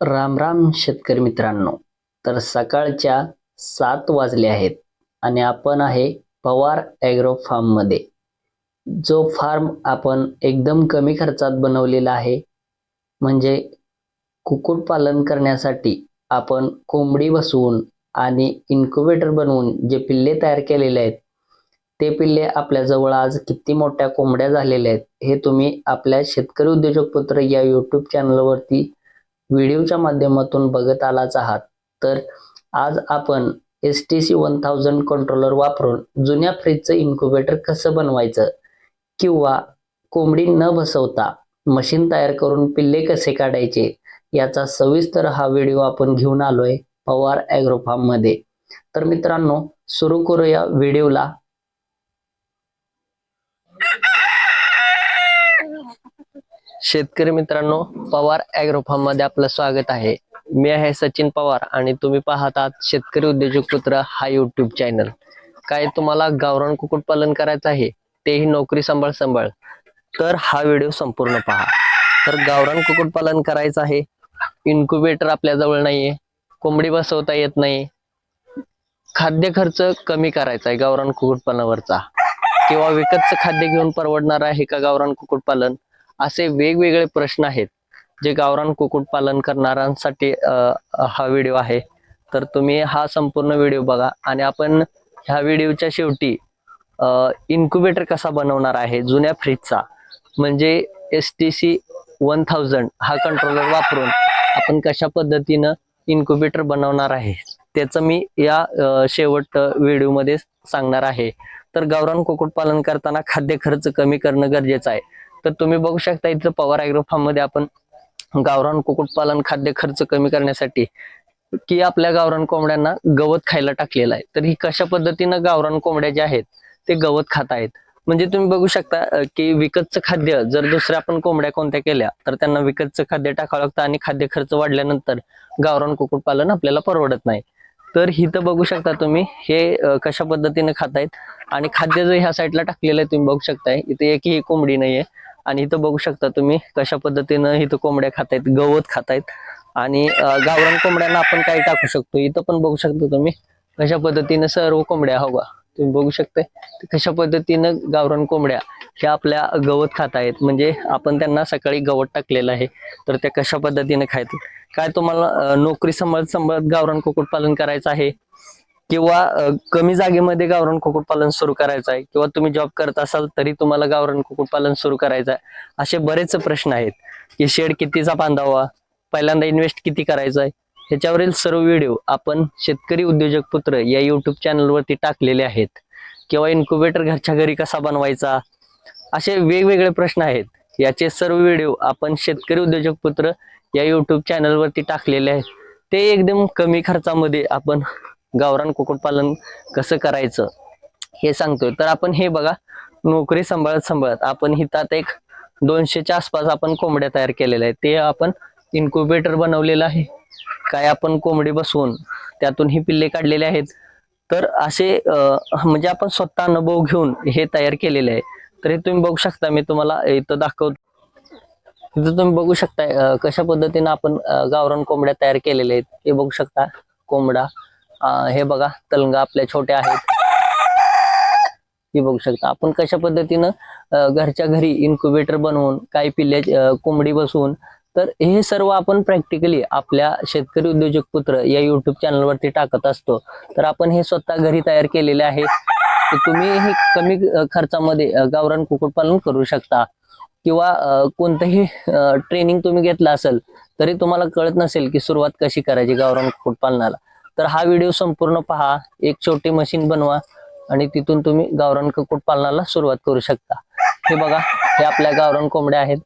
राम राम शेतकरी मित्रांनो. तर सकाळच्या सात वाजले आहेत आणि आपण आहे पवार ॲग्रो फार्ममध्ये जो फार्म आपण एकदम कमी खर्चात बनवलेला आहे म्हणजे कुक्कुटपालन करण्यासाठी आपण कोंबडी बसवून आणि इन्क्युबेटर बनवून जे पिल्ले तयार केलेले आहेत ते पिल्ले आपल्याजवळ आज किती मोठ्या कोंबड्या झालेल्या आहेत हे तुम्ही आपल्या शेतकरी उद्योजक पुत्र या यूट्यूब चॅनलवरती व्हिडिओच्या माध्यमातून बघत आलाच आहात. तर आज आपण S T C one thousand controller वापरून जुन्या फ्रीजचं इन्क्युबेटर कसं बनवायचं? किंवा कोंबडी न बसवता मशीन तयार करून पिल्ले कसे काढायचे? याचा सविस्तर हा व्हिडिओ आपण घेऊन आलोय पवार ॲग्रो मध्ये. तर मित्रांनो सुरू करूया व्हिडिओला. शेतकरी मित्रांनो पवार ॲग्रो फार्ममध्ये आपलं स्वागत आहे. मी आहे सचिन पवार आणि तुम्ही पाहत आहात शेतकरी उद्योजक पुत्र हा युट्यूब चॅनल काय तुम्हाला गावरान कुक्कुटपालन करायचं आहे तेही नोकरी सांभाळ सांभाळ. तर हा व्हिडिओ संपूर्ण पहा. तर गावरान कुक्कुटपालन करायचं आहे. इन्क्युबेटर आपल्या जवळ नाहीये. कोंबडी बसवता येत नाही. खाद्य खर्च कमी करायचा आहे गावरान कुक्कुटपालनावरचा किंवा विकतचं खाद्य घेऊन परवडणार आहे का गावरान कुक्कुटपालन असे वेगवेगळे प्रश्न आहेत जे गावरान कुक्कुटपालन करणाऱ्यांसाठी हा व्हिडिओ आहे. तर तुम्ही हा संपूर्ण व्हिडिओ बघा आणि आपण ह्या व्हिडिओच्या शेवटी इन्क्युबेटर कसा बनवणार आहे जुन्या फ्रीजचा. म्हणजे S T C one thousand हा कंट्रोलर वापरून आपण कशा पद्धतीनं इन्क्युबेटर बनवणार आहे त्याचं मी या शेवट व्हिडिओमध्ये सांगणार आहे. तर गावरान कुक्कुटपालन करताना खाद्य खर्च कमी करणं गरजेचं आहे. तर तुम्ही बघू शकता इथं पवार अॅग्रो फार्ममध्ये आपण गावरान कुक्कुटपालन खाद्य खर्च कमी करण्यासाठी की आपल्या गावरान कोंबड्यांना गवत खायला टाकलेलं आहे. तर ही कशा पद्धतीनं गावरान कोंबड्या ज्या आहेत ते गवत खात आहेत. म्हणजे तुम्ही बघू शकता की विकतचं खाद्य जर दुसऱ्या आपण कोंबड्या कोणत्या केल्या तर त्यांना विकतचं खाद्य टाकावं लागतं आणि खाद्य खर्च वाढल्यानंतर गावरान कुक्कुटपालन आपल्याला परवडत नाही. तर इथं बघू शकता तुम्ही हे कशा पद्धतीने खात आहेत आणि खाद्य जर ह्या साईडला टाकलेलं आहे तुम्ही बघू शकताय इथे एकही कोंबडी नाहीये. आणि इथं बघू शकता तुम्ही कशा पद्धतीनं इथं कोंबड्या खातायत गवत खातायत. आणि गावरान कोंबड्यांना आपण काय टाकू शकतो. इथं पण बघू शकता तुम्ही कशा पद्धतीनं सर्व कोंबड्या हवा. तुम्ही बघू शकताय कशा पद्धतीनं गावरान कोंबड्या ह्या आपल्या गवत खात आहेत म्हणजे आपण त्यांना सकाळी गवत टाकलेलं आहे तर त्या कशा पद्धतीने खायत काय तुम्हाला नोकरी सांभाळत सांभाळत गावरान कुक्कुटपालन करायचं आहे? किंवा कमी जागेमध्ये गावरान कुक्कुटपालन सुरू करायचं आहे किंवा तुम्ही जॉब करत असाल तरी तुम्हाला गावरान कुक्कुटपालन सुरू करायचं आहे असे बरेच प्रश्न आहेत की शेड कितीचा बांधावा पहिल्यांदा इन्व्हेस्ट किती करायचं आहे ह्याच्यावरील सर्व व्हिडिओ आपण शेतकरी उद्योजक पुत्र या युट्यूब चॅनलवरती टाकलेले आहेत. किंवा इन्क्युबेटर घरच्या घरी कसा बनवायचा असे वेगवेगळे प्रश्न आहेत. याचे सर्व व्हिडिओ आपण शेतकरी उद्योजक पुत्र या युट्यूब चॅनलवरती टाकलेले आहेत. ते एकदम कमी खर्चामध्ये आपण गावरान कुक्कुटपालन कसं करायचं हे सांगतोय. तर आपण हे बघा नोकरी सांभाळत सांभाळत आपण हितात एक दोनशेच्या आसपास आपण कोंबड्या तयार केलेल्या आहेत. ते आपण इन्क्युबेटर बनवलेलं आहे. काय आपण कोंबडी बसवून त्यातून ही पिल्ले काढलेले आहेत. तर असे म्हणजे आपण स्वतः अनुभव घेऊन हे तयार केलेले आहे. तर हे तुम्ही बघू शकता मी तुम्हाला इथं दाखवतो. इथं तुम्ही बघू शकता कशा पद्धतीनं आपण गावरान कोंबड्या तयार केलेल्या आहेत. हे बघू शकता कोंबडा. हे बघा तलंगा आपल्या छोट्या आहेत. हे बघू शकता. आपण कशा पद्धतीनं घरच्या घरी इन्क्युबेटर बनवून काही पिल्ले कोंबडी बसवून तर हे सर्व आपण प्रॅक्टिकली आपल्या शेतकरी उद्योजक पुत्र या युट्यूब चॅनलवरती टाकत असतो. तर आपण हे स्वतः घरी तयार केलेले आहे तुम्ही हे कमी खर्चामध्ये गावरान कुक्कुटपालन करू शकता. किंवा कोणतंही ट्रेनिंग तुम्ही घेतलं असेल तरी तुम्हाला कळत नसेल की सुरुवात कशी करायची गावरान कुक्कुटपालनाला तर हा व्हिडिओ संपूर्ण पहा. एक छोटी मशीन बनवा आणि तिथून तुम्ही गावरान कुक्कुटपालनाला सुरुवात करू शकता. हे बघा हे आपल्या गावरान कोंबड्या आहेत.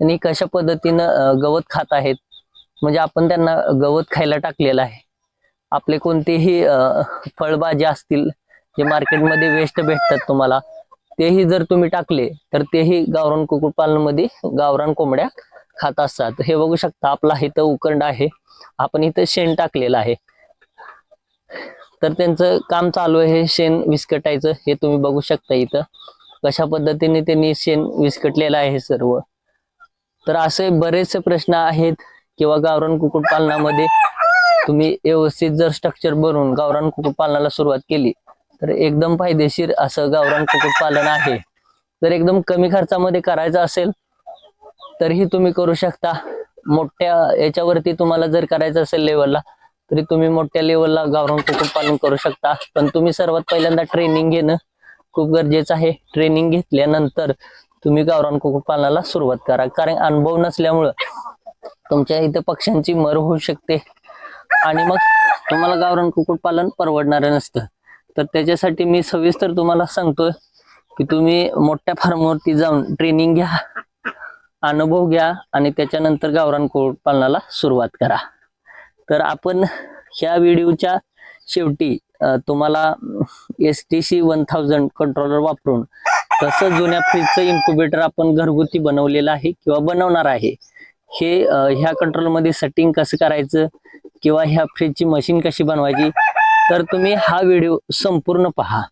आणि कशा पद्धतीनं गवत खात आहेत? म्हणजे आपण त्यांना गवत खायला टाकलेलं आहे. आपले कोणतेही फळभाज्या असतील जे मार्केटमध्ये वेस्ट भेटतात तुम्हाला तेही जर तुम्ही टाकले तर तेही गावरान कुक्कुटपालनामध्ये गावरान कोंबड्या खात असतात. हे बघू शकता आपला इथं उकंड आहे. आपण इथं शेण टाकलेलं आहे. तर त्यांचं काम चालू आहे हे शेण विस्कटायचं हे तुम्ही बघू शकता इथं. कशा पद्धतीने त्यांनी शेण विस्कटलेलं आहे सर्व. तर असे बरेचसे प्रश्न आहेत किंवा गावरान कुक्कुटपालनामध्ये तुम्ही व्यवस्थित जर स्ट्रक्चर बनवून गावरान कुक्कुटपालनाला सुरुवात केली तर एकदम फायदेशीर असं गावरान कुक्कुटपालन आहे. जर एकदम कमी खर्चामध्ये करायचं असेल तरीही तुम्ही करू शकता. मोठ्या याच्यावरती तुम्हाला जर करायचं असेल लेवलला तरी तुम्ही मोठ्या लेवलला गावरान कुक्कुटपालन करू शकता. पण तुम्ही सर्वात पहिल्यांदा ट्रेनिंग घेणं खूप गरजेचं आहे. ट्रेनिंग घेतल्यानंतर तुम्ही गावरान कुक्कुटपालनाला सुरुवात करा. कारण अनुभव नसल्यामुळं तुमच्या इथं पक्ष्यांची मर होऊ शकते. आणि मग तुम्हाला गावरान कुक्कुटपालन परवडणारं नसतं. तर त्याच्यासाठी मी सविस्तर तुम्हाला सांगतोय की तुम्ही मोठ्या फार्मवरती जाऊन ट्रेनिंग घ्या अनुभव घ्या आणि त्याच्यानंतर गावरान कुक्कुटपालनाला सुरुवात करा. तर आपण ह्या व्हिडिओच्या शेवटी तुम्हाला S T C one thousand controller वापरून कसं जुन्या फ्रीजचं इन्क्युबेटर आपण घरगुती बनवलेलं आहे किंवा बनवणार आहे हे ह्या कंट्रोलमध्ये सेटिंग कसं करायचं किंवा ह्या फ्रीजची मशीन कशी बनवायची तर तुम्ही हा व्हिडिओ संपूर्ण पहा.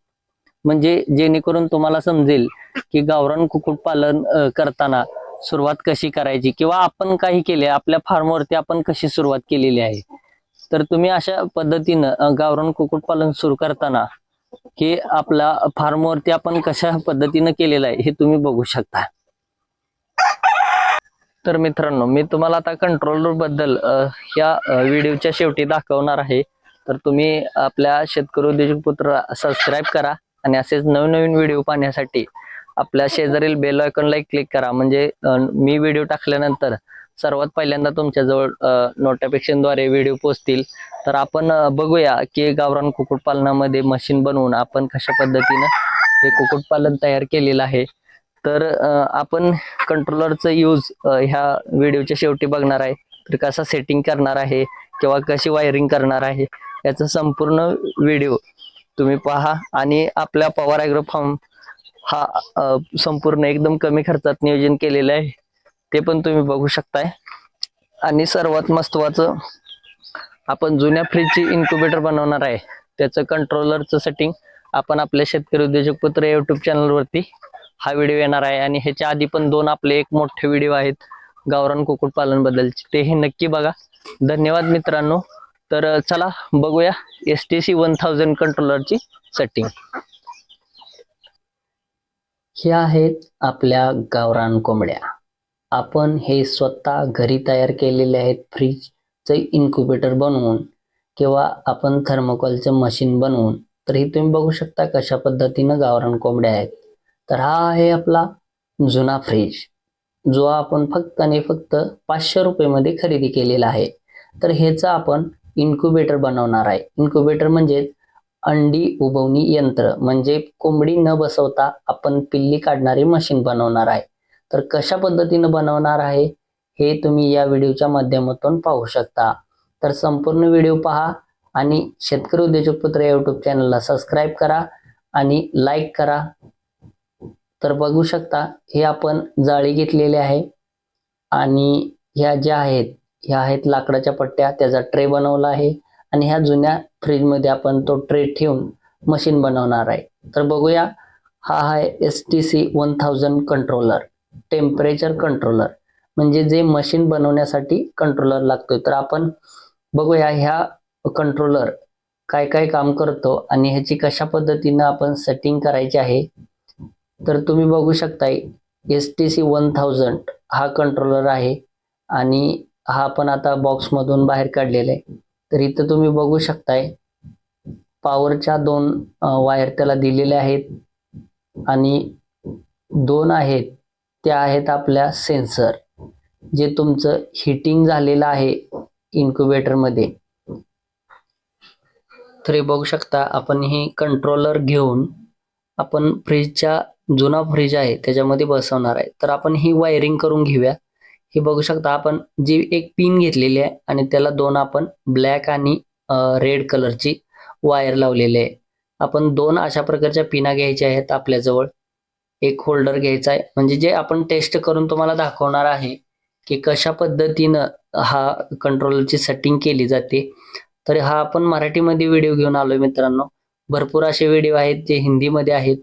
म्हणजे जेणेकरून तुम्हाला समजेल की गावरान कुक्कुटपालन करताना सुरुवात कशी करायची किंवा आपण काही केले आपल्या फार्मवरती आपण कशी सुरुवात केलेली आहे? तर तुम्ही अशा पद्धतीनं गावरान कुक्कुटपालन सुरू करताना हे आपल्या फार्मवरती आपण कशा पद्धतीनं केलेलं आहे हे तुम्ही बघू शकता. तर मित्रांनो मी तुम्हाला आता कंट्रोलरबद्दल या व्हिडिओच्या शेवटी दाखवणार आहे. तर तुम्ही आपल्या शेतकरी उद्योजक पुत्र सबस्क्राईब करा आणि असेच नवीन नवीन व्हिडिओ पाहण्यासाठी आपल्या शेजारील बेल आयकॉनला क्लिक करा. म्हणजे मी व्हिडिओ टाकल्यानंतर सर्वात पहिल्यांदा तुमच्याजवळ नोटिफिकेशनद्वारे व्हिडिओ पोचतील. तर आपण बघूया की गावरान कुक्कुटपालनामध्ये मशीन बनवून आपण कशा पद्धतीनं हे कुक्कुटपालन तयार केलेलं आहे. तर आपण कंट्रोलरचं यूज ह्या व्हिडिओच्या शेवटी बघणार आहे. तर कसा सेटिंग करणार आहे किंवा कशी वायरिंग करणार आहे याचा संपूर्ण व्हिडिओ तुम्ही पहा. आणि आपल्या पवार ॲग्रो फार्म हा अ, संपूर्ण एकदम कमी खर्चात नियोजन केलेलं आहे. ते पण तुम्ही बघू शकताय. आणि सर्वात महत्वाचं आपण जुन्या फ्रीजची इन्क्युबेटर बनवणार आहे. त्याचं कंट्रोलरचं सेटिंग आपण आपल्या शेतकरी उद्योजक पुत्र युट्यूब चॅनलवरती हा व्हिडिओ येणार आहे. आणि ह्याच्या आधी पण दोन आपले एक मोठे व्हिडिओ आहेत गावरान कुक्कुटपालन बद्दलचे. तेही नक्की बघा. धन्यवाद मित्रांनो. तर चला बघूया S T C one thousand कंट्रोलरची setting हे आहेत आपल्या गावरान कोंबड्या. आपण हे स्वतः घरी तयार केलेले आहेत फ्रीजचं इन्क्युबेटर बनवून किंवा आपण थर्मोकॉलचं मशीन बनवून. तर हे तुम्ही बघू शकता कशा पद्धतीनं गावरान कोंबड्या आहेत. तर हा आहे आपला जुना फ्रीज जो आपण फक्त आणि फक्त पाचशे रुपयेमध्ये खरेदी केलेला आहे. तर ह्याचं आपण इन्क्युबेटर बनवणार आहे. इन्क्युबेटर म्हणजे अंडी उबवणी यंत्र म्हणजे कोंबडी न बसवता आपण पिल्ली काढणारी मशीन बनवणार आहे. तर कशा पद्धतीनं बनवणार आहे हे तुम्ही या व्हिडिओच्या माध्यमातून पाहू शकता. तर संपूर्ण व्हिडिओ पहा आणि शेतकरी उद्योजक पुत्र यूट्यूब चॅनलला सबस्क्राईब करा आणि लाईक करा. तर बघू शकता हे आपण जाळी घेतलेली आहे आणि ह्या ज्या आहेत ह्या आहेत लाकडाच्या पट्ट्या त्याचा ट्रे बनवला आहे आणि ह्या जुन्या फ्रीजमध्ये आपण तो ट्रे ठेवून मशीन बनवणार आहे. तर बघूया हा आहे S T C one thousand controller temperature controller म्हणजे जे मशीन बनवण्यासाठी कंट्रोलर लागतोय. तर आपण बघूया ह्या कंट्रोलर काय काय काम करतो आणि ह्याची कशा पद्धतीनं आपण सेटिंग करायची आहे. तर तुम्ही बघू शकताय S T C one thousand हा कंट्रोलर आहे आणि हा आपण आता बॉक्समधून बाहेर काढलेला आहे. तर इथं तुम्ही बघू शकताय. पॉवरच्या दोन वायर त्याला दिलेल्या आहेत. आणि दोन आहेत. त्या आहेत आपल्या सेन्सर. जे तुमचं हिटिंग झालेलं आहे इन्क्युबेटरमध्ये. तर हे बघू शकता आपण हे कंट्रोलर घेऊन आपण फ्रीजच्या जुना फ्रीज आहे त्याच्यामध्ये बसवणार आहे. तर आपण ही वायरिंग करून घेऊया. हे बघू शकता आपण जी एक पिन घेतलेली आहे आणि त्याला दोन आपण ब्लॅक आणि रेड कलरची वायर लावलेली आहे. आपण दोन अशा प्रकारच्या पिना घ्यायच्या आहेत आपल्याजवळ. एक होल्डर घ्यायचा आहे. म्हणजे जे आपण टेस्ट करून तुम्हाला दाखवणार आहे की कशा पद्धतीनं हा कंट्रोलरची सेटिंग केली जाते. तर हा आपण मराठीमध्ये व्हिडिओ घेऊन आलोय मित्रांनो. भरपूर असे व्हिडिओ आहेत जे हिंदीमध्ये आहेत.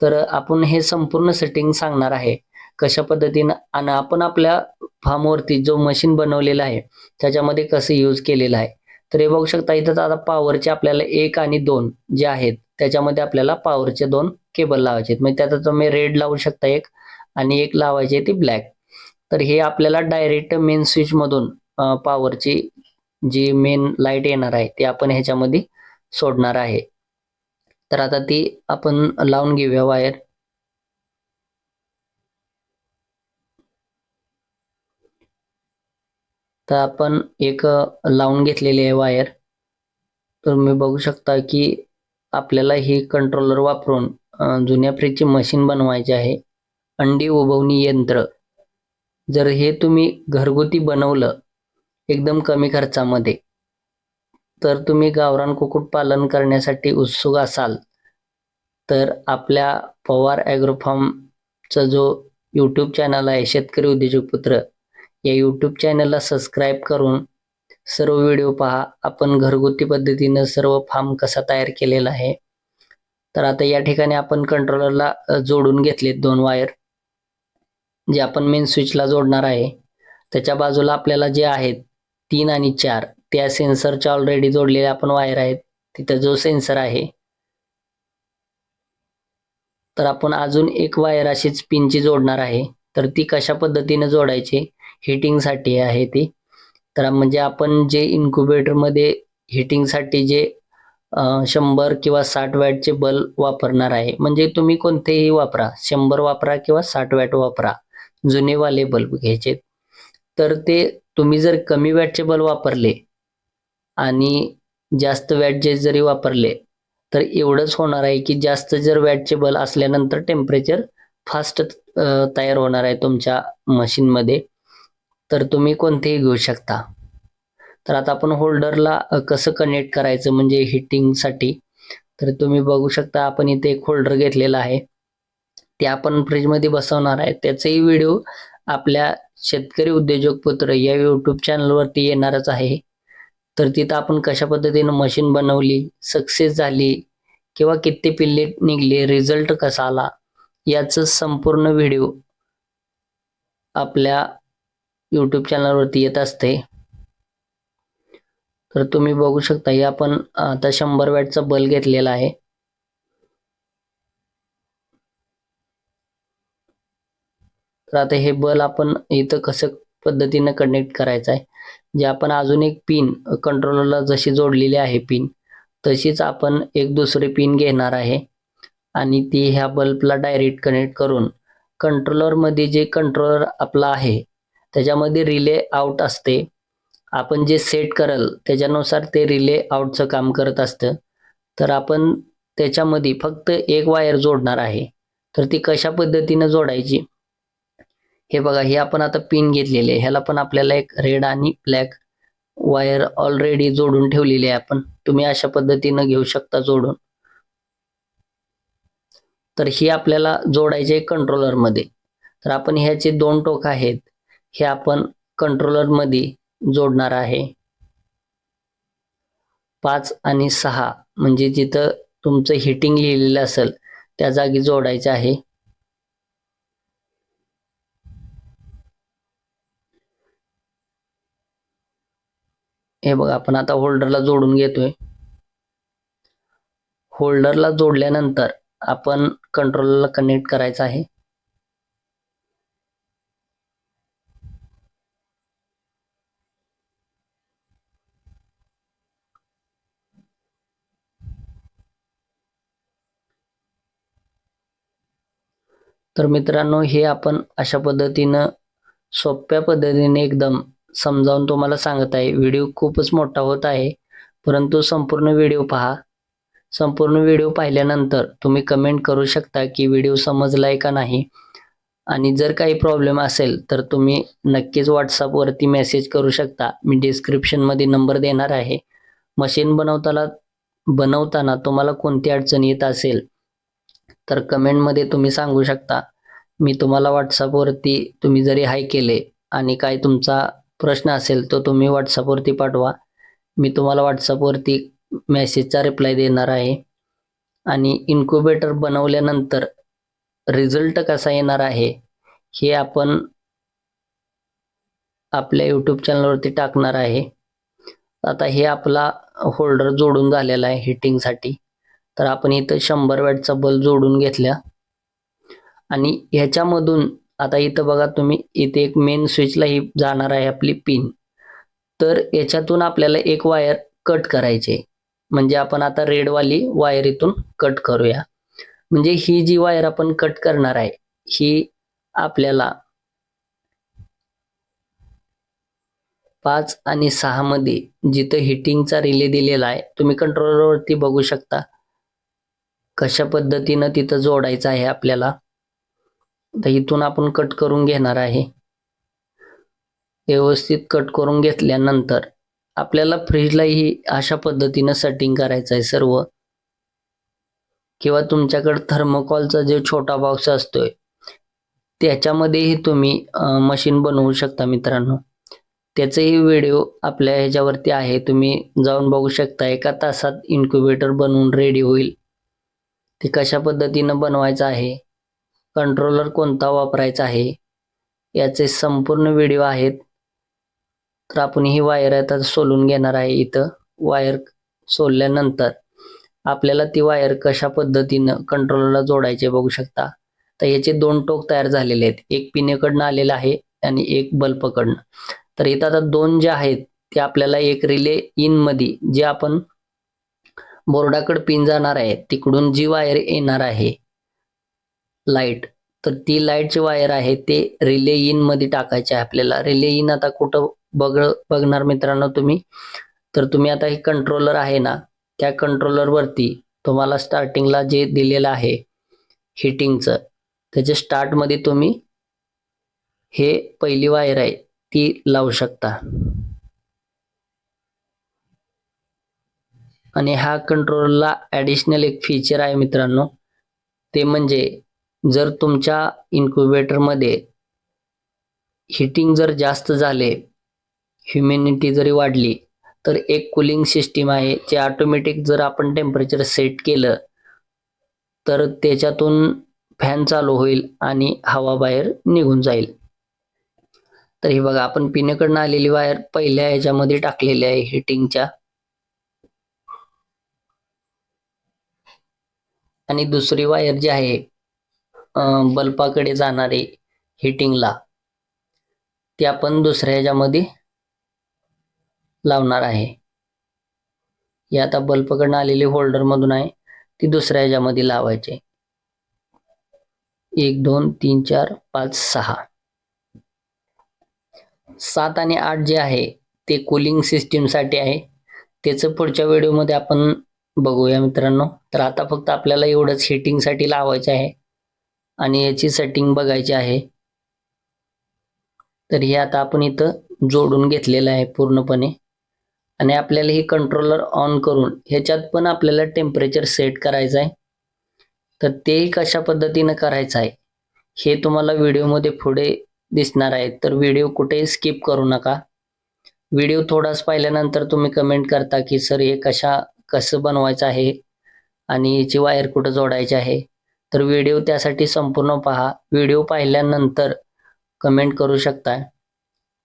तर आपण हे संपूर्ण सेटिंग सांगणार आहे कशा पद्धतीनं आणि आपण आपल्या फार्मवरती जो मशीन बनवलेला आहे त्याच्यामध्ये कसं यूज केलेलं आहे. तर हे बघू शकता इथं आता पॉवरचे आपल्याला एक आणि दोन जे आहेत त्याच्यामध्ये आपल्याला पॉवरचे दोन केबल लावायचे आहेत. म्हणजे त्यात तुम्ही रेड लावू शकता एक आणि एक लावायची ती ब्लॅक तर हे आपल्याला डायरेक्ट मेन स्विच मधून पॉवरची जी मेन लाइट येणार आहे ती आपण ह्याच्यामध्ये सोडणार आहे. तर आता ती आपण लावून घेऊया वायर तर आपण एक लावून घेतलेली आहे वायर तुम्ही बघू शकता की आपल्याला ही कंट्रोलर वापरून जुन्या फ्रीजची मशीन बनवायची आहे. अंडी उभवणी यंत्र. जर हे तुम्ही घरगुती बनवलं एकदम कमी खर्चामध्ये तर तुम्ही गावरान कुक्कुटपालन करण्यासाठी उत्सुक असाल. तर आपल्या पवार ॲग्रोफार्मचा जो यूट्यूब चॅनल आहे शेतकरी उद्योजक पुत्र या यूट्यूब चॅनलला सबस्क्राईब करून सर्व व्हिडिओ पहा. आपण घरगुती पद्धतीनं सर्व फार्म कसा तयार केलेला आहे. तर आता या ठिकाणी आपण कंट्रोलरला जोडून घेतलेत दोन वायर जे आपण मेन स्विचला जोडणार आहे. त्याच्या बाजूला आपल्याला जे आहेत तीन आणि चार त्या सेन्सरच्या ऑलरेडी जोडलेल्या आपण वायर आहेत. तिथं जो सेन्सर आहे. तर आपण अजून एक वायर अशीच पिनची जोडणार आहे. तर ती कशा पद्धतीने जोडायची? हिटिंगसाठी आहे ती. तर म्हणजे आपण जे इन्क्युबेटरमध्ये हिटिंगसाठी जे शंभर किंवा साठ वॅटचे बल्ब वापरणार आहे म्हणजे तुम्ही कोणतेही वापरा. शंभर वापरा किंवा साठ वॅट वापरा. जुनेवाले बल्ब घ्यायचे. तर ते तुम्ही जर कमी वॅटचे बल्ब वापरले आणि जास्त वॅटचे जरी वापरले तर एवढंच होणार आहे की जास्त जर वॅटचे बल्ब असल्यानंतर टेम्परेचर फास्ट तयार होणार आहे तुमच्या मशीनमध्ये तर तुम्ही कोणतेही घेऊ शकता. तर आता आपण होल्डरला कसं कनेक्ट करायचं म्हणजे हिटिंगसाठी? तर तुम्ही बघू शकता आपण इथे एक होल्डर घेतलेला आहे. ते आपण फ्रीजमध्ये बसवणार आहे. त्याचाही व्हिडिओ आपल्या शेतकरी उद्योजक पुत्र या यूट्यूब चॅनलवरती येणारच आहे. तर तिथं आपण कशा पद्धतीनं मशीन बनवली सक्सेस झाली किंवा किती पिल्ले निघले रिझल्ट कसा आला याचं संपूर्ण व्हिडिओ आपल्या यूट्यूब चॅनलवरती येत असते. तर तुम्ही बघू शकता हे आपण आता शंभर वॅटचा बल्ब घेतलेला आहे. तर आता हे बल्ब आपण इथं कसं पद्धतीनं कनेक्ट करायचं आहे? जे आपण अजून एक पिन कंट्रोलरला जशी जोडलेली आहे पिन तशीच आपण एक दुसरी पिन घेणार आहे. आणि ती ह्या बल्बला डायरेक्ट कनेक्ट करून कंट्रोलरमध्ये जे कंट्रोलर आपला आहे त्याच्यामध्ये रिले आउट असते. आपण जे सेट करल त्याच्यानुसार ते रिले आउटचं काम करत असतं. तर आपण त्याच्यामध्ये फक्त एक वायर जोडणार आहे. तर ती कशा पद्धतीनं जोडायची? हे बघा हे आपण आता पिन घेतलेले ह्याला पण आपल्याला एक रेड आणि ब्लॅक वायर ऑलरेडी जोडून ठेवलेली आहे आपण. तुम्ही अशा पद्धतीनं घेऊ शकता जोडून. तर ही आपल्याला जोडायचे आहे कंट्रोलरमध्ये तर आपण ह्याचे दोन टोक आहेत. हे आपण कंट्रोलरमध्ये जोडणार आहे. पाच आणि सहा म्हणजे जिथं तुमचं हिटिंग लिहिलेलं असेल त्या जागी जोडायचं आहे. हे बघा आपण आता होल्डरला जोडून घेतोय. होल्डरला जोडल्यानंतर आपण कंट्रोलरला कनेक्ट करायचं आहे. तर मित्रांनो हे आपण अशा पद्धतीनं सोप्या पद्धतीने एकदम समजावून तुम्हाला सांगत आहे. व्हिडिओ खूपच मोठा होत आहे. परंतु संपूर्ण व्हिडिओ पहा. संपूर्ण व्हिडिओ पाहिल्यानंतर तुम्ही कमेंट करू शकता की व्हिडिओ समजला आहे का नाही. आणि जर काही प्रॉब्लेम असेल तर तुम्ही नक्कीच व्हॉट्सअपवरती मेसेज करू शकता. मी डिस्क्रिप्शनमध्ये नंबर देणार आहे. मशीन बनवताना बनवताना तुम्हाला कोणती अडचण येत असेल तर कमेंटमध्ये तुम्ही सांगू शकता. मी तुम्हाला व्हॉट्सअपवरती तुम्ही जरी हाय केले आणि काय तुमचा प्रश्न असेल तो तुम्ही व्हॉट्सअपवरती पाठवा. मी तुम्हाला व्हॉट्सअपवरती मेसेजचा रिप्लाय देणार आहे. आणि इन्क्युबेटर बनवल्यानंतर रिझल्ट कसा येणार आहे हे आपण आपल्या यूट्यूब चॅनलवरती टाकणार आहे. आता हे आपला होल्डर जोडून झालेला आहे हिटिंगसाठी तर आपण इथं शंभर वॅटचा बल्ब जोडून घेतल्या. आणि ह्याच्यामधून आता इथं बघा तुम्ही इथे एक मेन स्विचला ही जाणार आहे आपली पिन तर याच्यातून आपल्याला एक वायर कट करायचे म्हणजे आपण आता रेडवाली वायर इथून कट करूया. म्हणजे ही जी वायर आपण कट करणार आहे ही आपल्याला पाच आणि सहा मध्ये जिथं हिटिंगचा रिले दिलेला आहे तुम्ही कंट्रोलरवरती बघू शकता. कशा पद्धतीनं तिथं जोडायचं आहे आपल्याला? तर इथून आपण कट करून घेणार आहे. व्यवस्थित कट करून घेतल्यानंतर आपल्याला फ्रीजलाही अशा पद्धतीनं सेटिंग करायचं आहे सर्व. किंवा तुमच्याकडे थर्मोकॉलचा जो छोटा बॉक्स असतोय त्याच्यामध्येही तुम्ही मशीन बनवू शकता मित्रांनो. त्याचेही व्हिडिओ आपल्या ह्याच्यावरती आहे. तुम्ही जाऊन बघू शकता एका तासात इन्क्युबेटर बनवून रेडी होईल. ते कशा पद्धतीनं बनवायचं आहे? कंट्रोलर कोणता वापरायचा आहे? याचे संपूर्ण व्हिडिओ आहेत. तर आपण ही वायर आता सोलून घेणार आहे इथं. वायर सोलल्यानंतर आपल्याला ती वायर कशा पद्धतीनं कंट्रोलरला जोडायचे बघू शकता. तर याचे दोन टोक तयार झालेले आहेत. एक पिनेकडनं आलेलं आहे आणि एक बल्बकडनं. तर इथं आता दोन जे आहेत ते आपल्याला एक रिले इनमध्ये जे आपण बोर्डाकडे पिन जाणार आहे. तिकडून जी वायर येणार आहे लाइट तर ती लाईटची वायर आहे ते रिले इनमध्ये टाकायचे आहे आपल्याला. रिले इन आता कुठं बघ बघणार मित्रांनो तुम्ही? तर तुम्ही आता हे कंट्रोलर आहे ना त्या कंट्रोलर वरती तुम्हाला स्टार्टिंगला जे दिलेलं आहे हिटिंगचं त्याच्या स्टार्टमध्ये तुम्ही हे पहिली वायर आहे ती लावू शकता. आणि हा कंट्रोलला ॲडिशनल एक फीचर आहे मित्रांनो. ते म्हणजे जर तुमच्या इन्क्युबेटरमध्ये हिटिंग जर जास्त झाले ह्युमिनिटी जरी वाढली तर एक कुलिंग सिस्टीम आहे जे ऑटोमॅटिक जर आपण टेम्परेचर सेट केलं तर त्याच्यातून फॅन चालू होईल आणि हवा बाहेर निघून जाईल. तर हे बघा आपण पिण्याकडनं आलेली वायर पहिल्या ह्याच्यामध्ये टाकलेली आहे हिटिंगच्या आणि दुसरी वायर जी आहे बल्बाकडे जाणारे हिटिंगला ती आपण दुसऱ्या ह्याच्यामध्ये लावणार आहे. ही आता बल्बकडनं आलेली होल्डर मधून आहे ती दुसऱ्या ह्याच्यामध्ये लावायची. एक दोन तीन चार पाच सहा. सात आणि आठ जे आहे ते कुलिंग सिस्टीमसाठी आहे. त्याचं पुढच्या व्हिडिओमध्ये आपण बघूया मित्रांनो. तर आता फक्त आपल्याला एवढंच हिटिंगसाठी लावायचं आहे. आणि याची सेटिंग बघायची आहे. तर हे आता आपण इथं जोडून घेतलेलं आहे पूर्णपणे. आणि आपल्याला हे कंट्रोलर ऑन करून ह्याच्यात पण आपल्याला टेम्परेचर सेट करायचं आहे. तर तेही कशा पद्धतीनं करायचं आहे हे तुम्हाला व्हिडिओमध्ये पुढे दिसणार आहे. तर व्हिडिओ कुठेही स्किप करू नका. व्हिडिओ थोडाच पाहिल्यानंतर तुम्ही कमेंट करता की सर हे कशा कसं बनवायचं आहे आणि याची वायर कुठं जोडायची आहे तर व्हिडिओ त्यासाठी संपूर्ण पहा. व्हिडिओ पाहिल्यानंतर कमेंट करू शकता.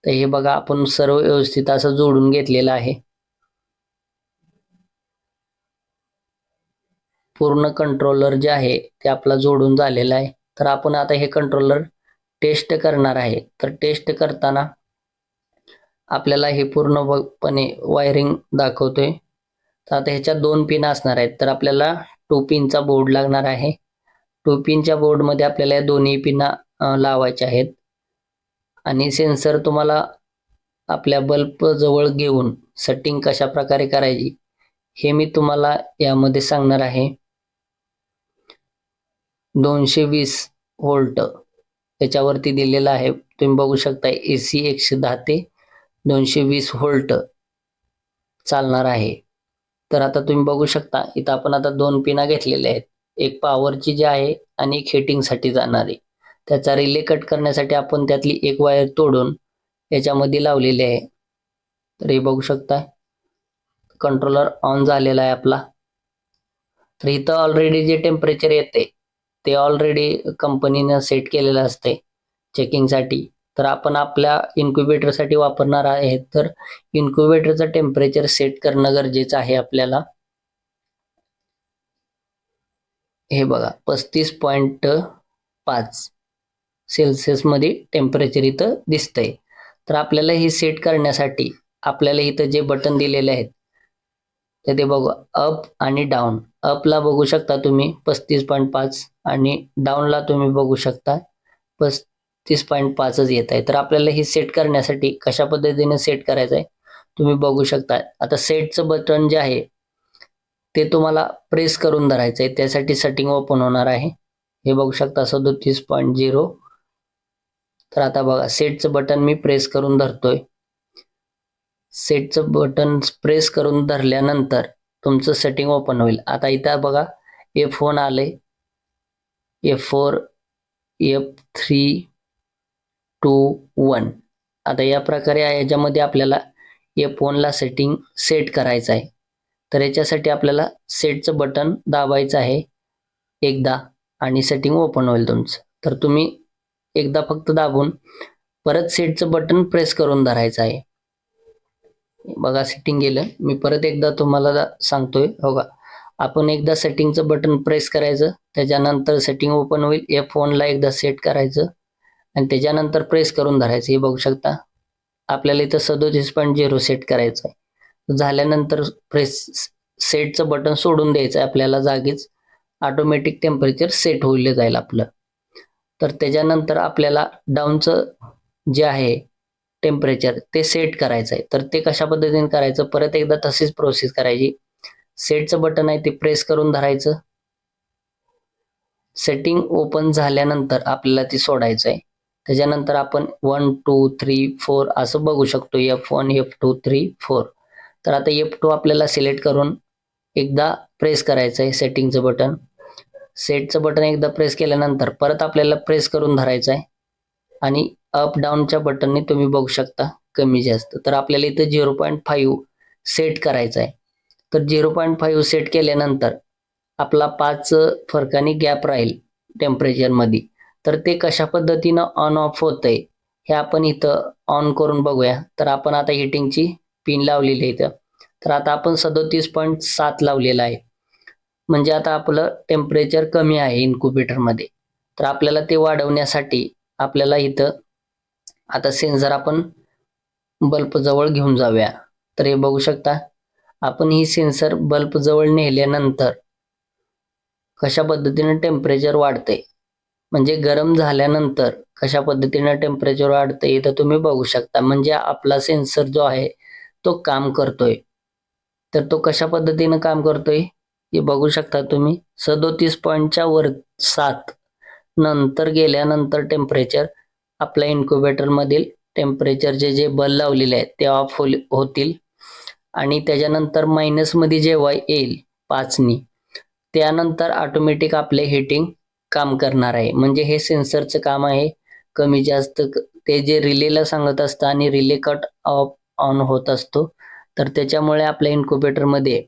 तर हे बघा आपण सर्व व्यवस्थित असं जोडून घेतलेलं आहे. पूर्ण कंट्रोलर जे आहे ते आपला जोडून झालेलं आहे. तर आपण आता हे कंट्रोलर टेस्ट करणार आहे. तर टेस्ट करताना आपल्याला हे पूर्णपणे वायरिंग दाखवतोय. तर आता ह्याच्यात दोन पिन असणार आहेत. तर आपल्याला टू पिनचा बोर्ड लागणार आहे. टू पिनच्या बोर्डमध्ये आपल्याला या दोन्ही पिना लावायच्या आहेत. आणि सेन्सर तुम्हाला आपल्या बल्ब जवळ घेऊन सेटिंग कशा प्रकारे करायची हे मी तुम्हाला यामध्ये सांगणार आहे. दोनशे वीस व्होल्ट त्याच्यावरती दिलेलं आहे. तुम्ही बघू शकता ए सी एकशे दहा ते दोनशे वीस व्होल्ट चालणार आहे. तर आता तुम्ही बघू शकता इथं आपण आता दोन पिना घेतलेल्या आहेत. एक पॉवरची जी आहे आणि एक हिटिंगसाठी जाणारी. त्याचा रिले कट करण्यासाठी आपण त्यातली एक वायर तोडून याच्यामध्ये लावलेली आहे. तर हे बघू शकता कंट्रोलर ऑन झालेला आहे आपला. तर इथं ऑलरेडी जे टेम्परेचर येते ते ऑलरेडी कंपनीनं सेट केलेलं असते चेकिंगसाठी तर आपण आपल्या इन्क्युबेटरसाठी वापरणार आहे तर इन्क्युबेटरचं टेम्परेचर सेट करणं गरजेचं आहे आपल्याला. हे बघा पस्तीस पॉईंट पाच सेल्सिअसमध्ये टेम्परेचर इथं दिसतंय. तर आपल्याला हे सेट करण्यासाठी आपल्याला इथं जे बटन दिलेले आहेत तर ते बघू अप आणि डाऊन अपला बघू शकता तुम्ही पस्तीस पॉईंट पाच आणि डाऊनला तुम्ही बघू शकता तीस पॉईंट पाचच येत आहे. तर आपल्याला हे सेट करण्यासाठी कशा पद्धतीने सेट करायचं आहे? तुम्ही बघू शकता. आता सेटचं बटन जे आहे ते तुम्हाला प्रेस करून धरायचं आहे. त्यासाठी सेटिंग ओपन होणार आहे. हे बघू शकता सदोतीस पॉईंट झिरो तर आता बघा सेटचं बटन मी प्रेस करून धरतोय. सेटचं बटन प्रेस करून धरल्यानंतर तुमचं सेटिंग ओपन होईल. आता इथं बघा एफ फोन आले F four F three two one. आता या प्रकारे याच्यामध्ये आपल्याला एफ फोनला सेटिंग सेट करायचं आहे. तर याच्यासाठी आपल्याला सेटचं बटन दाबायचं आहे एकदा आणि सेटिंग ओपन होईल तुमचं. तर तुम्ही एकदा फक्त दाबून परत सेटचं बटन प्रेस करून धरायचं आहे. बघा सेटिंग गेलं. मी परत एकदा तुम्हाला सांगतोय. हो का? आपण एकदा सेटिंगचं बटन प्रेस करायचं त्याच्यानंतर सेटिंग ओपन होईल. या फोनला एकदा सेट करायचं. आणि त्याच्यानंतर प्रेस करून धरायचं. हे बघू शकता आपल्याला इथं सदोतीस पॉईंट झिरो सेट करायचं आहे. झाल्यानंतर प्रेस सेटचं बटन सोडून द्यायचं आहे आपल्याला जागीच. ऑटोमॅटिक टेम्परेचर सेट होईल जाईल आपलं. तर त्याच्यानंतर आपल्याला डाऊनचं जे आहे टेम्परेचर ते सेट करायचं आहे. तर ते कशा पद्धतीने करायचं? परत एकदा तशीच प्रोसेस करायची. सेटचं बटन आहे ते प्रेस करून धरायचं. सेटिंग ओपन झाल्यानंतर आपल्याला ती सोडायचं आहे. त्याच्यानंतर आपण वन टू थ्री फोर असं बघू शकतो. F one F two three four तर आता एफ टू आपल्याला सिलेक्ट करून एकदा प्रेस करायचं आहे सेटिंगचं बटन. सेटचं बटन एकदा प्रेस केल्यानंतर परत आपल्याला प्रेस करून धरायचं आहे आणि अप डाऊनच्या बटनने तुम्ही बघू शकता कमी जास्त. तर आपल्याला इथं झिरो पॉईंट फाईव्ह सेट करायचं आहे तर झिरो पॉईंट फाईव्ह सेट केल्यानंतर आपला पाच फरकाने गॅप राहील टेम्परेचरमध्ये तर ते कशा पद्धतीनं ऑन ऑफ होतंय हे आपण इथं ऑन करून बघूया. तर आपण आता हिटिंगची पिन लावलेली आहे इथं. तर आता आपण सदोतीस पॉईंट सात लावलेलं आहे. म्हणजे आता आपलं टेम्परेचर कमी आहे इन्क्युबेटरमध्ये तर आपल्याला ते वाढवण्यासाठी आपल्याला इथं आता सेन्सर आपण बल्ब जवळ घेऊन जाऊया. तर हे बघू शकता आपण ही सेन्सर बल्ब जवळ नेल्यानंतर कशा पद्धतीने टेम्परेचर वाढते म्हणजे गरम झाल्यानंतर कशा पद्धतीनं टेम्परेचर वाढतं इथं तुम्ही बघू शकता. म्हणजे आपला सेन्सर जो आहे तो काम करतोय. तर तो कशा पद्धतीनं काम करतोय हे बघू शकता तुम्ही. सदोतीस पॉईंटच्या वर सात नंतर गेल्यानंतर टेम्परेचर आपल्या इन्क्युबेटरमधील टेम्परेचरचे जे बल लावलेले आहेत ते ऑफ होतील. आणि त्याच्यानंतर मायनसमध्ये जेव्हा येईल पाचनी त्यानंतर ऑटोमॅटिक आपले हिटिंग काम करणार आहे. म्हणजे हे सेन्सरचं काम आहे. कमी जास्त क- ते जे रिलेला सांगत असतं आणि रिले कट ऑफ ऑन होत असतो. तर त्याच्यामुळे आपल्या इन्क्युबेटरमध्ये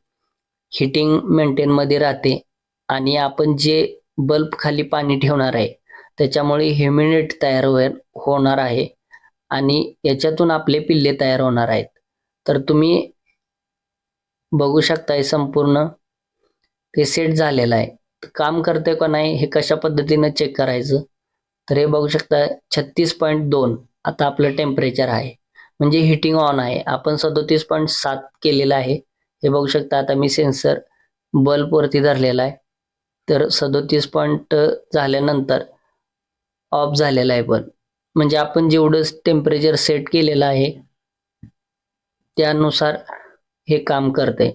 हिटिंग मेंटेनमध्ये राहते. आणि आपण जे बल्ब खाली पाणी ठेवणार आहे त्याच्यामुळे ह्युमिनेट तयार होणार आहे. आणि याच्यातून आपले पिल्ले तयार होणार आहेत. तर तुम्ही बघू शकताय संपूर्ण. ते सेट झालेलं आहे. काम करते का नाही हे कशा पद्धतीनं चेक करायचं? तर हे बघू शकता छत्तीस पॉईंट दोन आता आपलं टेम्परेचर आहे. म्हणजे हिटिंग ऑन आहे. आपण सदोतीस पॉईंट सात केलेलं आहे. हे बघू शकता आता मी सेन्सर बल्बवरती धरलेला आहे. तर सदोतीस पॉईंट झाल्यानंतर ऑफ झालेला आहे बल्ब म्हणजे आपण जेवढं टेम्परेचर सेट केलेलं आहे त्यानुसार हे काम करते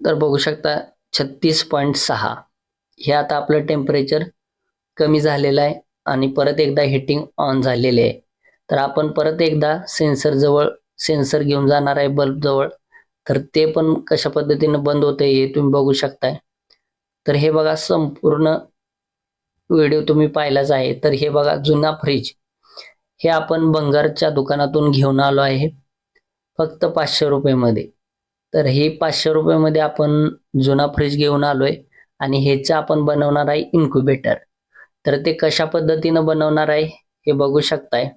तर बघू शकता छत्तीस पॉईंट सहा. हे आता आपलं टेम्परेचर कमी झालेलं आहे आणि परत एकदा हिटिंग ऑन झालेले आहे. तर आपण परत एकदा सेन्सर जवळ सेन्सर घेऊन जाणार आहे बल्ब जवळ. तर ते पण कशा पद्धतीनं बंद होते हे तुम्ही बघू शकताय. तर हे बघा संपूर्ण व्हिडिओ तुम्ही पाहिलाच आहे. तर हे बघा जुना फ्रीज हे आपण बंगारच्या दुकानातून घेऊन आलो आहे. फक्त पाचशे रुपयेमध्ये. तर हे पाचशे रुपयामध्ये आपण जुना फ्रीज घेऊन आलोय आणि ह्याचं आपण बनवणार आहे इन्क्युबेटर तर ते कशा पद्धतीनं बनवणार आहे हे बघू शकताय.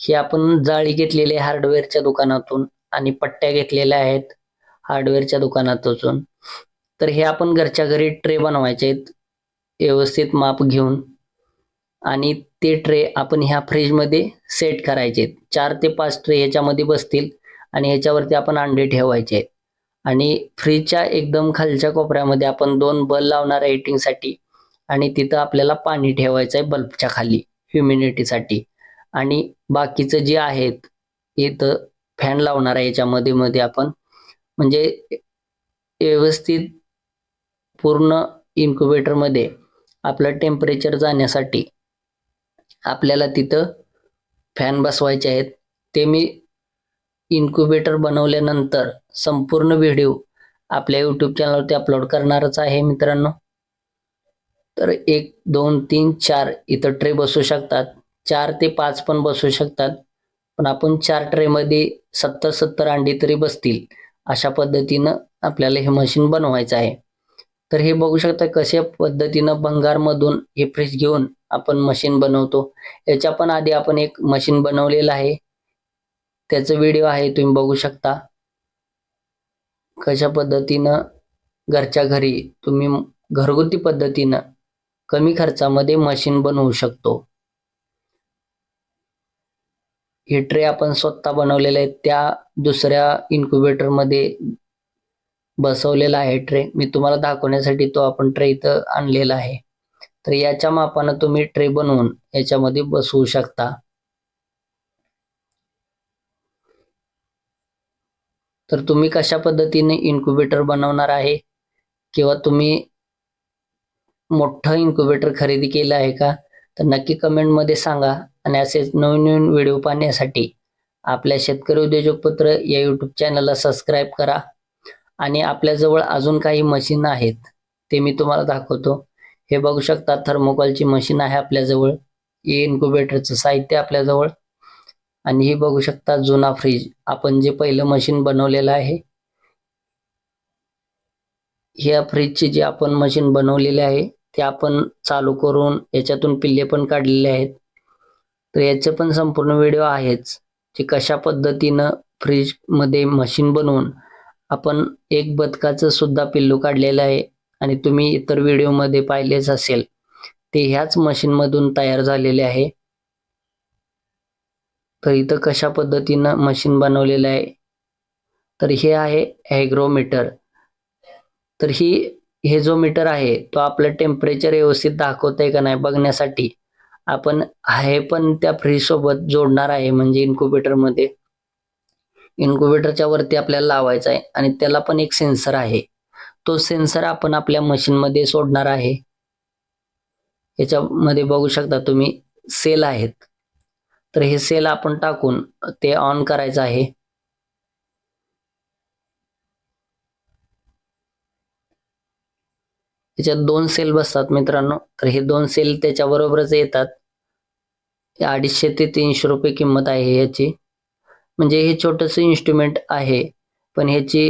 हे आपण जाळी घेतलेली आहे हार्डवेअरच्या दुकानातून आणि पट्ट्या घेतलेल्या आहेत हार्डवेअरच्या दुकानातून. तर हे आपण घरच्या घरी ट्रे बनवायचे आहेत. व्यवस्थित माप घेऊन. आणि ते ट्रे आपण ह्या फ्रीजमध्ये सेट करायचे आहेत. चार ते पाच ट्रे ह्याच्यामध्ये बसतील. आणि याच्यावरती आपण अंडे ठेवायचे. आणि फ्रीजच्या एकदम खालच्या कोपऱ्यामध्ये आपण दोन बल्ब लावणार आहे हिटिंगसाठी आणि तिथं आपल्याला पाणी ठेवायचं आहे बल्बच्या खाली ह्युमिनिटीसाठी आणि बाकीचं जे आहेत इथं फॅन लावणार आहे याच्यामध्ये मध्ये आपण. म्हणजे व्यवस्थित पूर्ण इन्क्युबेटरमध्ये आपलं टेम्परेचर जाण्यासाठी आपल्याला तिथं फॅन बसवायचे आहेत. ते मी इन्क्युबेटर बनवल्यानंतर संपूर्ण व्हिडिओ आपल्या यूट्यूब चॅनलवरती अपलोड करणारच आहे मित्रांनो. तर एक दोन तीन चार इथं ट्रे बसू शकतात. चार ते पाच पण बसू शकतात. पण आपण चार ट्रेमध्ये सत्तर सत्तर अंडी तरी बसतील. अशा पद्धतीनं आपल्याला हे मशीन बनवायचं आहे. तर हे बघू शकता कशा पद्धतीनं भंगारमधून हे फ्रीज घेऊन आपण मशीन बनवतो. याच्या पण आधी आपण एक मशीन बनवलेलं आहे. त्याचं व्हिडिओ आहे तुम्ही बघू शकता. कशा पद्धतीनं घरच्या घरी तुम्ही घरगुती पद्धतीनं कमी खर्चामध्ये मशीन बनवू शकतो. हे ट्रे आपण स्वतः बनवलेले आहेत त्या दुसऱ्या इन्क्युबेटरमध्ये बसवलेला आहे ट्रे मी तुम्हाला दाखवण्यासाठी तो आपण ट्रे इथं आणलेला आहे. तर याच्या मापानं तुम्ही ट्रे बनवून याच्यामध्ये बसवू शकता. तर तुम्ही कशा पद्धतीने इन्क्युबेटर बनवणार आहे? किंवा तुम्ही मोठं इन्क्युबेटर खरेदी केलं आहे का? तर नक्की कमेंटमध्ये सांगा. आणि असेच नवीन नवीन व्हिडिओ पाहण्यासाठी आपल्या शेतकरी उद्योजक पत्र या यूट्यूब चॅनलला सबस्क्राईब करा. आणि आपल्याजवळ अजून काही मशीन आहेत ते मी तुम्हाला दाखवतो. हे बघू शकता थर्मोकॉलची मशीन आहे आपल्याजवळ. हे इन्क्युबेटरचं साहित्य आपल्याजवळ. आणि हे बघू शकता जुना फ्रीज आपण जे पहिलं मशीन बनवलेलं आहे ह्या फ्रीजची जी आपण मशीन बनवलेली आहे ते आपण चालू करून याच्यातून पिल्ले पण काढलेले आहेत. तर याचे पण संपूर्ण व्हिडिओ आहेच की कशा पद्धतीनं फ्रीजमध्ये मशीन बनवून आपण एक बदकाचं सुद्धा पिल्लू काढलेलं आहे आणि तुम्ही इतर व्हिडिओमध्ये पाहिलेच असेल. ते ह्याच मशीनमधून तयार झालेले आहे. तर इथं कशा पद्धतीनं मशीन बनवलेलं आहे? तर हे आहे ॲग्रोमीटर तर ही हे जो मीटर आहे तो आपलं टेम्परेचर व्यवस्थित दाखवत आहे का नाही बघण्यासाठी आपण हे पण त्या फ्रीज सोबत जोडणार आहे म्हणजे इन्क्युबेटरमध्ये इन्क्युबेटरच्या वरती आपल्याला लावायचा आहे आणि त्याला पण एक सेन्सर आहे. तो सेन्सर आपण आपल्या मशीनमध्ये सोडणार आहे. याच्यामध्ये बघू शकता तुम्ही सेल आहेत. तर हे सेल आपण टाकून ते ऑन करायचं आहे. त्याच्यात दोन सेल बसतात मित्रांनो. तर हे दोन सेल त्याच्या बरोबरच येतात. अडीचशे ते तीनशे रुपये किंमत आहे याची म्हणजे हे छोटंसं इन्स्ट्रुमेंट आहे पण ह्याची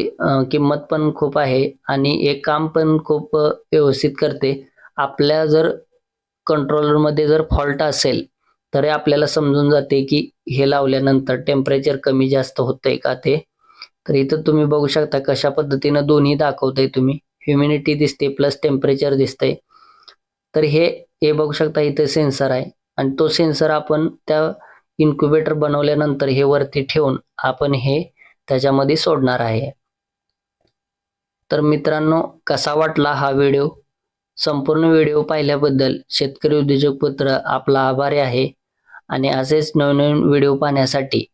किंमत पण खूप आहे आणि हे काम पण खूप व्यवस्थित करते. आपल्या जर कंट्रोलरमध्ये जर फॉल्ट असेल तरी आपल्याला समजून जाते की हे लावल्यानंतर टेम्परेचर कमी जास्त होतंय का ते. तर इथं तुम्ही बघू शकता कशा पद्धतीनं दोन्ही दाखवतंय तुम्ही. ह्युमिनिटी दिसते प्लस टेम्परेचर दिसतंय. तर हे हे बघू शकता इथे सेन्सर आहे. आणि तो सेन्सर आपण त्या इन्क्युबेटर बनवल्यानंतर हे वरती ठेवून आपण हे त्याच्यामध्ये सोडणार आहे. तर मित्रांनो कसा वाटला हा व्हिडिओ संपूर्ण व्हिडिओ पाहिल्याबद्दल शेतकरी उद्योजक पुत्र आपला आभारी आहे. आणि असेच नवनवीन व्हिडिओ पाहण्यासाठी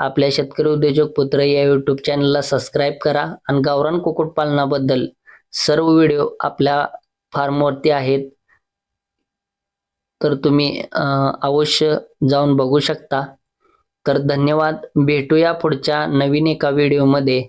आपल्या शेतकरी उद्योजक पुत्र या यूट्यूब चॅनलला सबस्क्राईब करा आणि गावरान कुक्कुटपालनाबद्दल सर्व व्हिडिओ आपल्या फार्मवरती आहेत. तर तुम्ही अवश्य जाऊन बघू शकता. तर धन्यवाद. भेटूया पुढच्या नवीन एका व्हिडिओमध्ये